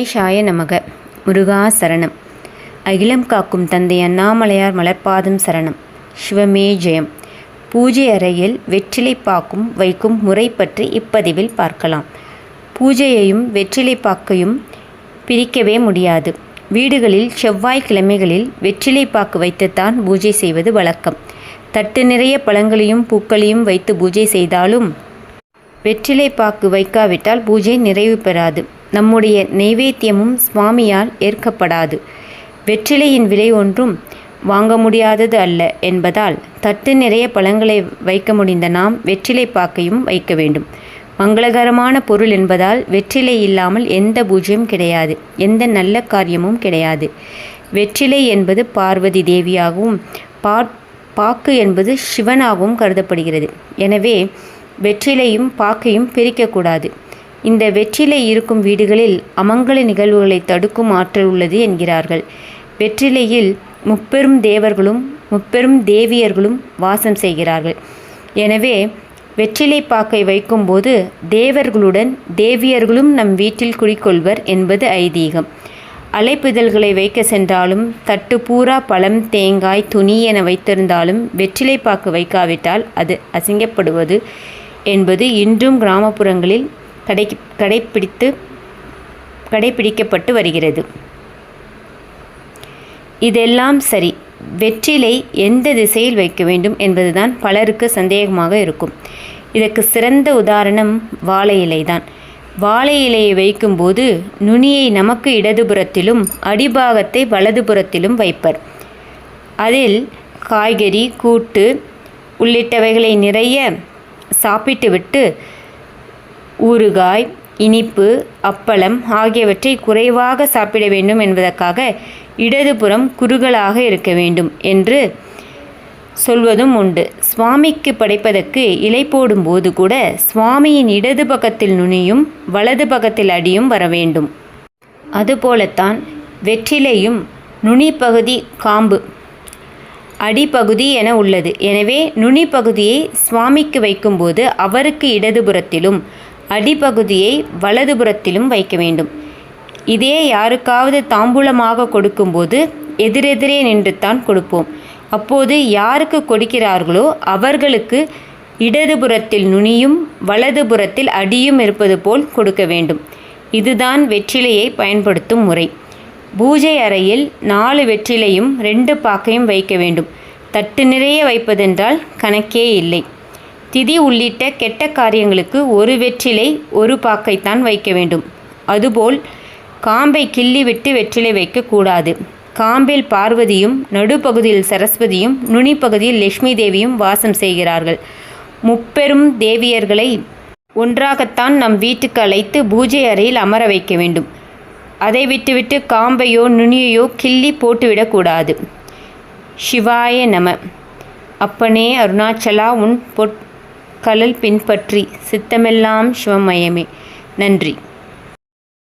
கணேஷாய நமக. முருகா சரணம். அகிலம் காக்கும் தந்தை அண்ணாமலையார் மலர்பாதம் சரணம். சிவமே ஜெயம். பூஜை அறையில் வெற்றிலை பாக்கும் வைக்கும் முறை பற்றி இப்பதிவில் பார்க்கலாம். பூஜையையும் வெற்றிலை பாக்கையும் பிரிக்கவே முடியாது. வீடுகளில் செவ்வாய் கிழமைகளில் வெற்றிலை பாக்கு வைத்துத்தான் பூஜை செய்வது வழக்கம். தட்டு நிறைய பழங்களையும் பூக்களையும் வைத்து பூஜை செய்தாலும் வெற்றிலை பாக்கு வைக்காவிட்டால் பூஜை நிறைவு பெறாது. நம்முடைய நெய்வேத்தியமும் சுவாமியால் ஏற்கப்படாது. வெற்றிலையின் விலை ஒன்றும் வாங்க முடியாதது அல்ல என்பதால் தட்டு நிறைய பழங்களை வைக்க முடிந்த நாம் வெற்றிலை பாக்கையும் வைக்க வேண்டும். மங்களகரமான பொருள் என்பதால் வெற்றிலை இல்லாமல் எந்த பூஜையும் கிடையாது. எந்த நல்ல காரியமும் கிடையாது. வெற்றிலை என்பது பார்வதி தேவியாகவும் பா பாக்கு என்பது சிவனாகவும் கருதப்படுகிறது. எனவே வெற்றிலையும் பாக்கையும் பிரிக்கக்கூடாது. இந்த வெற்றிலை இருக்கும் வீடுகளில் அமங்கல நிகழ்வுகளை தடுக்கும் ஆற்றல் உள்ளது என்கிறார்கள். வெற்றிலையில் முப்பெரும் தேவர்களும் முப்பெரும் தேவியர்களும் வாசம் செய்கிறார்கள். எனவே வெற்றிலை பாக்கை வைக்கும்போது தேவர்களுடன் தேவியர்களும் நம் வீட்டில் குடிக்கொள்வர் என்பது ஐதீகம். அலைப்புதல்களை வைக்க சென்றாலும் தட்டு பூரா பழம் தேங்காய் துணி என வைத்திருந்தாலும் வெற்றிலை பாக்கு வைக்காவிட்டால் அது அசிங்கப்படுவது என்பது இன்றும் கிராமப்புறங்களில் கடை கடைப்பிடித்து கடைப்பிடிக்கப்பட்டு வருகிறது. இதெல்லாம் சரி. வெற்றிலை எந்த திசையில் வைக்க வேண்டும் என்பதுதான் பலருக்கு சந்தேகமாக இருக்கும். இதற்கு சிறந்த உதாரணம் வாழை இலைதான். வாழை இலையை வைக்கும்போது நுனியை நமக்கு இடதுபுறத்திலும் அடிபாகத்தை வலதுபுறத்திலும் வைப்பர். அதில் காய்கறி கூட்டு உள்ளிட்டவைகளை நிறைய சாப்பிட்டுவிட்டு ஊறுகாய் இனிப்பு அப்பளம் ஆகியவற்றை குறைவாக சாப்பிட வேண்டும் என்பதற்காக இடதுபுறம் குறுகலாக இருக்க வேண்டும் என்று சொல்வதும் உண்டு. சுவாமிக்கு படைப்பதற்கு இலை போடும்போது கூட சுவாமியின் இடது பக்கத்தில் நுனியும் வலது பக்கத்தில் அடியும் வர வேண்டும். அதுபோலத்தான் வெற்றிலையும் நுனிப்பகுதி காம்பு அடிப்பகுதி என உள்ளது. எனவே நுனி பகுதியை சுவாமிக்கு வைக்கும்போது அவருக்கு இடதுபுறத்திலும் அடிப்பகுதியை வலதுபுறத்திலும் வைக்க வேண்டும். இதே யாருக்காவது தாம்பூலமாக கொடுக்கும்போது எதிரெதிரே நின்றுத்தான் கொடுப்போம். அப்போது யாருக்கு கொடுக்கிறார்களோ அவர்களுக்கு இடதுபுறத்தில் நுனியும் வலதுபுறத்தில் அடியும் இருப்பது போல் கொடுக்க வேண்டும். இதுதான் வெற்றிலையை பயன்படுத்தும் முறை. பூஜை அறையில் நாலு வெற்றிலையும் ரெண்டு பாக்கையும் வைக்க வேண்டும். தட்டு நிறைய வைப்பதென்றால் கணக்கே இல்லை. திதி உள்ளிட்ட கெட்ட காரியங்களுக்கு ஒரு வெற்றிலை ஒரு பாக்கைத்தான் வைக்க வேண்டும். அதுபோல் காம்பை கிள்ளி விட்டு வெற்றிலை வைக்கக்கூடாது காம்பில் பார்வதியும் நடுப்பகுதியில் சரஸ்வதியும் நுனிப்பகுதியில் லட்சுமி தேவியும் வாசம் செய்கிறார்கள். முப்பெரும் தேவியர்களை ஒன்றாகத்தான் நம் வீட்டுக்கு அழைத்து பூஜை அறையில் அமர வைக்க வேண்டும். அதை விட்டுவிட்டு காம்பையோ நுனியையோ கிள்ளி போட்டுவிடக்கூடாது சிவாய நம. அப்பனே அருணாச்சலா உன் பொற் கலல் பின்பற்றி சித்தமெல்லாம் சிவமயமே. நன்றி.